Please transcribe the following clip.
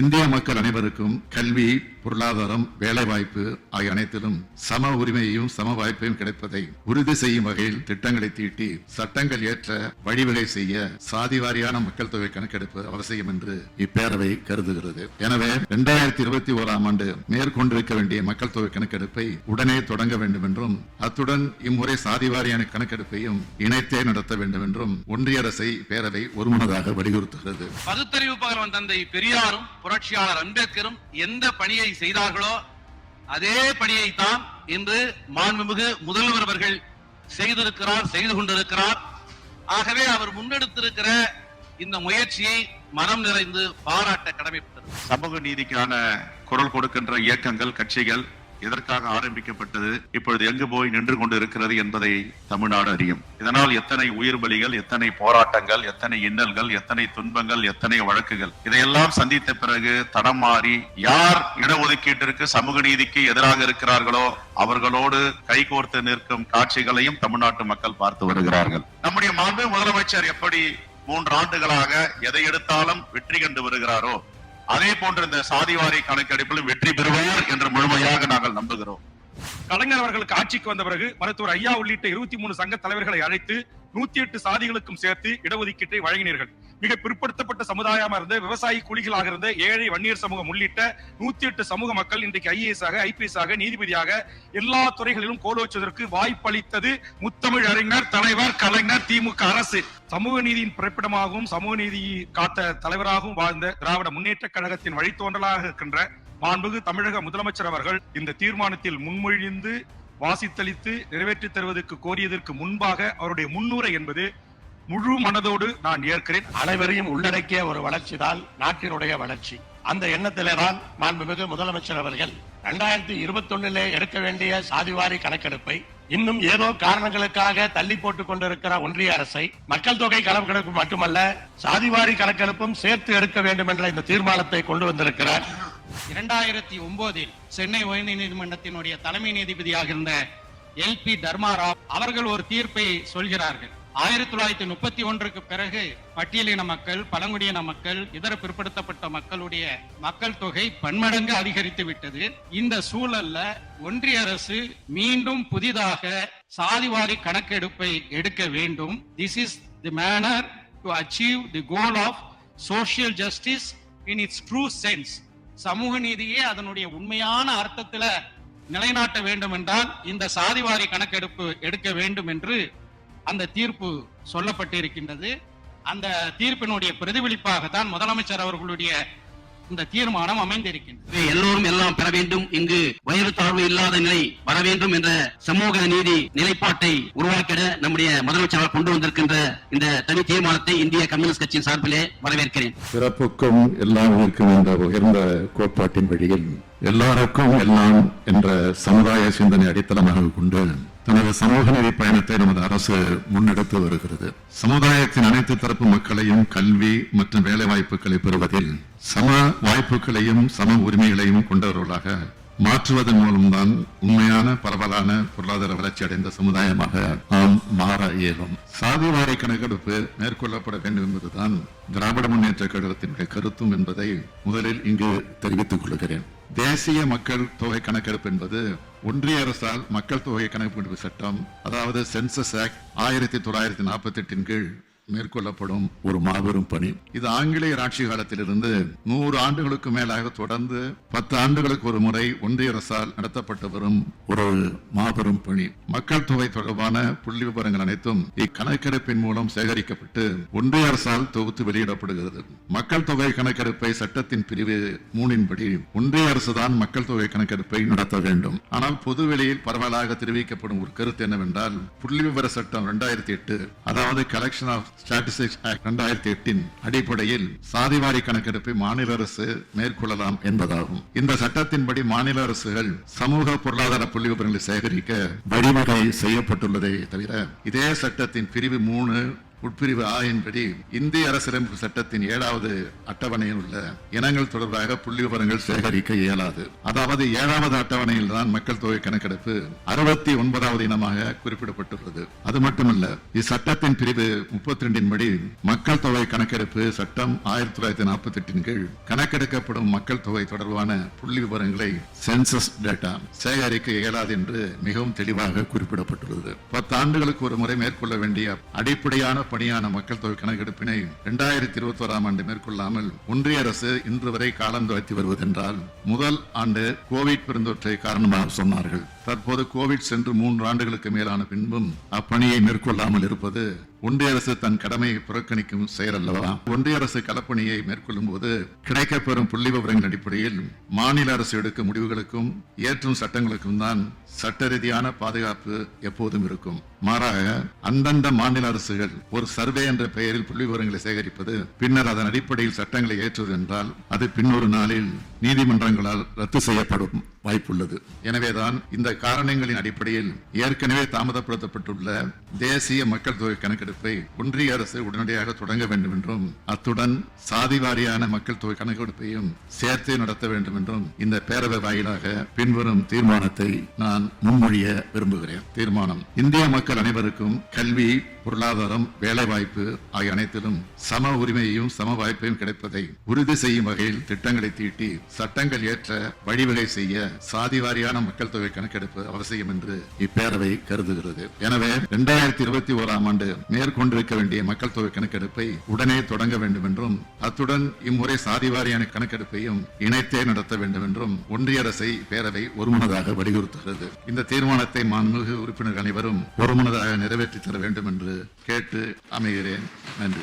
இந்திய மக்கள் அனைவருக்கும் கல்வி பொருளாதாரம் வேலைவாய்ப்பு ஆகிய அனைத்திலும் சம உரிமையையும் சம வாய்ப்பையும் கிடைப்பதை உறுதி செய்யும் வகையில் திட்டங்களை தீட்டி சட்டங்கள் ஏற்ற வழிவகை செய்ய சாதி வாரியான மக்கள் தொகை கணக்கெடுப்பு அவசியம் என்று இப்பேரவை கருதுகிறது. எனவே இரண்டாயிரத்தி இருபத்தி ஓராம் ஆண்டு மேற்கொண்டிருக்க வேண்டிய மக்கள் தொகை கணக்கெடுப்பை உடனே தொடங்க வேண்டும் என்றும் அத்துடன் இம்முறை சாதி வாரியான கணக்கெடுப்பையும் இணைத்தே நடத்த வேண்டும் என்றும் ஒன்றிய அரசை பேரவை ஒருமனதாக வலியுறுத்துகிறது. பகுத்தறிவு பகலவன் தந்தை பெரியாரும் புரட்சியாளர் அம்பேத்கரும் எந்த பணியை செய்தார்களோ அதே பணியைத்தான் இன்று மாண்புமிகு முதல்வர் அவர்கள் செய்திருக்கிறார் செய்து கொண்டிருக்கிறார். ஆகவே அவர் முன்னெடுத்திருக்கிற இந்த முயற்சியை மனம் நிறைந்து பாராட்ட கடமைப்பட்டது சமூக நீதிக்கான குரல் கொடுக்கின்ற இயக்கங்கள் கட்சிகள் எதற்காக ஆரம்பிக்கப்பட்டது இப்பொழுது எங்கு போய் நின்று கொண்டு இருக்கிறது என்பதை தமிழ்நாடு அறியும். இதனால் எத்தனை உயிர் பலிகள் எத்தனை போராட்டங்கள் எத்தனை இன்னல்கள் எத்தனை துன்பங்கள் எத்தனை வழக்குகள். இதையெல்லாம் சந்தித்த பிறகு தடம் மாறி யார் இடஒதுக்கீட்டிற்கு சமூக நீதிக்கு எதிராக இருக்கிறார்களோ அவர்களோடு கைகோர்த்து நிற்கும் காட்சிகளையும் தமிழ்நாட்டு மக்கள் பார்த்து வருகிறார்கள். நம்முடைய மாண்பு முதலமைச்சர் எப்படி மூன்று ஆண்டுகளாக எதை எடுத்தாலும் வெற்றி கண்டு வருகிறாரோ அதே போன்ற இந்த சாதிவாரி கணக்கெடுப்பிலும் வெற்றி பெறுவார் என்று முழுமையாக நாங்கள் நம்புகிறோம். கலைஞர் அவர்களுக்கு ஆட்சிக்கு வந்த பிறகு மருத்துவர் ஐயா உள்ளிட்ட இருபத்தி மூணு சங்க தலைவர்களை அழைத்து நூத்தி எட்டு சாதிகளுக்கும் சேர்த்து இடஒதுக்கீட்டை வழங்கினீர்கள். மிக பிற்படுத்தப்பட்ட சமுதாயமா இருந்த விவசாயி கூலிகளாக இருந்த ஏழை வன்னியர் சமூகம் உள்ளிட்ட நூத்தி எட்டு சமூக மக்கள் இன்றைக்கு ஐஏஎஸ் ஆக ஐபிஎஸ் ஆக நீதிபதியாக எல்லா துறைகளிலும் கோலோச்சுவதற்கு வாய்ப்பளித்தது முத்தமிழ் அறிஞர் தலைவர் கலைஞர் திமுக அரசு. சமூக நீதியின் பிறப்பிடமாகவும் சமூக நீதி காத்த தலைவராகவும் வாழ்ந்த திராவிட முன்னேற்ற கழகத்தின் வழித்தோன்றலாக இருக்கின்ற மாண்புகு தமிழக முதலமைச்சர் அவர்கள் இந்த தீர்மானத்தில் முன்மொழிந்து வாசித்தளித்து நிறைவேற்றித் தருவதற்கு கோரியதற்கு முன்பாக அவருடைய முன்னுரை என்பது முழு மனதோடு நான் ஏற்கிறேன். அனைவரையும் உள்ளடக்கிய ஒரு வளர்ச்சி தான் நாட்டினுடைய வளர்ச்சி. அந்த எண்ணத்திலே தான் மாண்புமிகு முதலமைச்சர் அவர்கள் இரண்டாயிரத்தி இருபத்தி ஒன்னிலே எடுக்க வேண்டிய சாதிவாரி கணக்கெடுப்பை இன்னும் ஏதோ காரணங்களுக்காக தள்ளி போட்டுக் கொண்டிருக்கிற ஒன்றிய அரசை மக்கள் தொகை கணக்கெடுப்பு மட்டுமல்ல சாதிவாரி கணக்கெடுப்பும் சேர்த்து எடுக்க வேண்டும் என்ற இந்த தீர்மானத்தை கொண்டு வந்திருக்கிறார். இரண்டாயிரத்தி ஒன்பதில் சென்னை உயர்நீதிமன்றத்தினுடைய தலைமை நீதிபதியாக இருந்த எல் பி தர்மாராவ் அவர்கள் ஒரு தீர்ப்பை சொல்கிறார்கள். ஆயிரத்தி தொள்ளாயிரத்தி முப்பத்தி ஒன்றுக்கு பிறகு பட்டியலின மக்கள் பழங்குடியின மக்கள் இதர பிற்படுத்தப்பட்ட மக்களுடைய மக்கள் தொகை பன்மடங்கு அதிகரித்து விட்டது. இந்த சூழல்ல ஒன்றிய அரசு மீண்டும் புதிதாக சாதிவாரி கணக்கெடுப்பை எடுக்க வேண்டும். This is the manner to achieve the goal of social justice in its true sense சமூக நீதியே அதனுடைய உண்மையான அர்த்தத்துல நிலைநாட்ட வேண்டும் என்றால் இந்த சாதிவாரி கணக்கெடுப்பு எடுக்க வேண்டும் என்று அந்த தீர்ப்பு சொல்லப்பட்டிருக்கின்றது. அந்த தீர்ப்பினுடைய பிரதிபலிப்பாக தான் முதலமைச்சர் அவர்களுடைய இந்த தீர்மானம் அமைந்திருக்கின்றது. எல்லோரும் எல்லாம் பெற வேண்டும். இங்கு வயது தாழ்வு இல்லாத நிலை வர வேண்டும் என்ற சமூக நீதி நிலைப்பாட்டை உருவாக்கிட நம்முடைய முதலமைச்சர் கொண்டு வந்திருக்கின்ற இந்த தனி தீர்மானத்தை இந்திய கம்யூனிஸ்ட் கட்சியின் சார்பிலே வரவேற்கிறேன். பிறப்புக்கும் எல்லாம் இருக்கும் என்ற உயர்ந்த கோட்பாட்டின் வழியில் எல்லாருக்கும் எல்லாம் என்ற சமுதாய சிந்தனை அடித்தளமாக கொண்டு தனது சமூக நிதி பயணத்தை நமது அரசு முன்னெடுத்து வருகிறது. சமுதாயத்தின் அனைத்து தரப்பு மக்களையும் கல்வி மற்றும் வேலை வாய்ப்புகளை பெறுவதில் சம வாய்ப்புகளையும் சம உரிமைகளையும் கொண்டவர்களாக மாற்றுவதன் மூலம்தான் உண்மையான பரவலான பொருளாதார வளர்ச்சி அடைந்த சமுதாயமாக நாம் மாற இயலும். சாதிவாரி கணக்கெடுப்பு மேற்கொள்ளப்பட வேண்டும் என்பதுதான் திராவிட முன்னேற்ற கழகத்தினுடைய கருத்தும் என்பதை முதலில் இங்கு தெரிவித்துக் கொள்கிறேன். தேசிய மக்கள் தொகை கணக்கெடுப்பு என்பது ஒன்றிய அரசால் மக்கள் தொகை கணக்கெடுப்பு சட்டம் அதாவது சென்சஸ் ஆக்ட் ஆயிரத்தி தொள்ளாயிரத்தி நாற்பத்தி எட்டின் கீழ் மேற்கொள்ளப்படும் ஒரு மாபெரும் பணி. இது ஆங்கிலேயர் ஆட்சி காலத்திலிருந்து நூறு ஆண்டுகளுக்கு மேலாக தொடர்ந்து பத்து ஆண்டுகளுக்கு ஒரு முறை ஒன்றிய அரசால் நடத்தப்பட்டு வரும் ஒரு மாபெரும் பணி. மக்கள் தொகை தொடர்பான புள்ளி விவரங்கள் அனைத்தும் இக்கணக்கெடுப்பின் மூலம் சேகரிக்கப்பட்டு ஒன்றிய அரசால் தொகுத்து வெளியிடப்படுகிறது. மக்கள் தொகை கணக்கெடுப்பை சட்டத்தின் பிரிவு மூணின்படி ஒன்றிய அரசுதான் மக்கள் தொகை கணக்கெடுப்பை நடத்த வேண்டும். ஆனால் பொதுவெளியில் பரவலாக தெரிவிக்கப்படும் ஒரு கருத்து என்னவென்றால் புள்ளி விவர சட்டம் இரண்டாயிரத்தி எட்டு அதாவது கலெக்ஷன் ஆஃப் ஸ்டாட்டிஸ்டிக்ஸ் ஆக்ட் இரண்டாயிரத்தி எட்டின் அடிப்படையில் சாதிவாரி கணக்கெடுப்பை மாநில அரசு மேற்கொள்ளலாம் என்பதாகும். இந்த சட்டத்தின்படி மாநில அரசுகள் சமூக பொருளாதார புள்ளி விவரங்களை சேகரிக்க வழிவகை செய்யப்பட்டுள்ளதை தவிர இதே சட்டத்தின் பிரிவு மூணு உட்பிரிவு ஆயின்படி இந்திய அரசியலமைப்பு சட்டத்தின் ஏழாவது அட்டவணையில் உள்ள இனங்கள் தொடர்பாக புள்ளி விவரங்கள் சேகரிக்க இயலாது. அதாவது ஏழாவது அட்டவணையில் தான் மக்கள் தொகை கணக்கெடுப்பு அறுபத்தி ஒன்பதாவது இனமாக குறிப்பிடப்பட்டுள்ளது. அது மட்டுமல்ல இச்சட்டத்தின் பிரிவு முப்பத்தி ரெண்டின் படி மக்கள் தொகை கணக்கெடுப்பு சட்டம் ஆயிரத்தி தொள்ளாயிரத்தி நாற்பத்தி எட்டின் கீழ் கணக்கெடுக்கப்படும் மக்கள் தொகை தொடர்பான புள்ளி விவரங்களை சென்சஸ் டேட்டா சேகரிக்க இயலாது என்று மிகவும் தெளிவாக குறிப்பிடப்பட்டுள்ளது. பத்து ஆண்டுகளுக்கு ஒரு முறை மேற்கொள்ள வேண்டிய அடிப்படையான பணியான மக்கள் தொகை கணக்கெடுப்பினை இரண்டாயிரத்தி இருபத்தி ஓராம் ஆண்டு மேற்கொள்ளாமல் ஒன்றிய அரசு இன்று வரை காலம் தாழ்த்தி வருவதென்றால் முதல் ஆண்டு கோவிட் பெருந்தொற்றை காரணமாக சொன்னார்கள். தற்போது கோவிட் சென்று மூன்று ஆண்டுகளுக்கு மேலான பின்பும் அப்பணியை மேற்கொள்ளாமல் இருப்பது ஒன்றிய அரசு தன் கடமையை புறக்கணிக்கும் செயல் அல்லவா ஒன்றிய அரசு களப்பணியை மேற்கொள்ளும் போது கிடைக்கப்பெறும் புள்ளி விவரங்கள் அடிப்படையில் மாநில அரசு எடுக்கும் முடிவுகளுக்கும் ஏற்றும் சட்டங்களுக்கும் தான் சட்ட ரீதியான பாதுகாப்பு எப்போதும் இருக்கும். மாறாக அந்தந்த மாநில அரசுகள் ஒரு சர்வே என்ற பெயரில் புள்ளி விவரங்களை சேகரிப்பது பின்னர் அதன் அடிப்படையில் சட்டங்களை ஏற்றுவது என்றால் அது பின்னொரு நாளில் நீதிமன்றங்களால் ரத்து செய்யப்படும் வாய்ப்புள்ளது. எனவேதான் இந்த காரணங்களின் அடிப்படையில் ஏற்கனவே தாமதப்படுத்தப்பட்டுள்ள தேசிய மக்கள் தொகை கணக்கெடுப்பை ஒன்றிய அரசு உடனடியாக தொடங்க வேண்டும் என்றும் அத்துடன் சாதி வாரியான மக்கள் தொகை கணக்கெடுப்பையும் சேர்த்து நடத்த வேண்டும் என்றும் இந்த பேரவை வாயிலாக பின்வரும் தீர்மானத்தை நான் முன்மொழிய விரும்புகிறேன். தீர்மானம் இந்திய மக்கள் அனைவருக்கும் கல்வி பொருளாதாரம் வேலைவாய்ப்பு ஆகிய அனைத்திலும் சம உரிமையையும் சம வாய்ப்பையும் கிடைப்பதை உறுதி செய்யும் வகையில் திட்டங்களை தீட்டி சட்டங்கள் ஏற்ற வழிவகை செய்ய சாதிவாரியான மக்கள் தொகை கணக்கெடுப்பு அவசியம் என்று இப்பேரவை கருதுகிறது. எனவே இரண்டாயிரத்தி இருபத்தி ஓராம் ஆண்டு மேற்கொண்டிருக்க வேண்டிய மக்கள் தொகை கணக்கெடுப்பை உடனே தொடங்க வேண்டும் என்றும் அத்துடன் இம்முறை சாதிவாரியான கணக்கெடுப்பையும் இணைத்தே நடத்த வேண்டும் என்றும் ஒன்றிய அரசை பேரவை ஒருமனதாக வலியுறுத்துகிறது. இந்த தீர்மானத்தை மாண்புமிகு உறுப்பினர்கள் அனைவரும் ஒருமனதாக நிறைவேற்றி தர வேண்டும் என்று கேட்டு அமைகிறேன். நன்றி.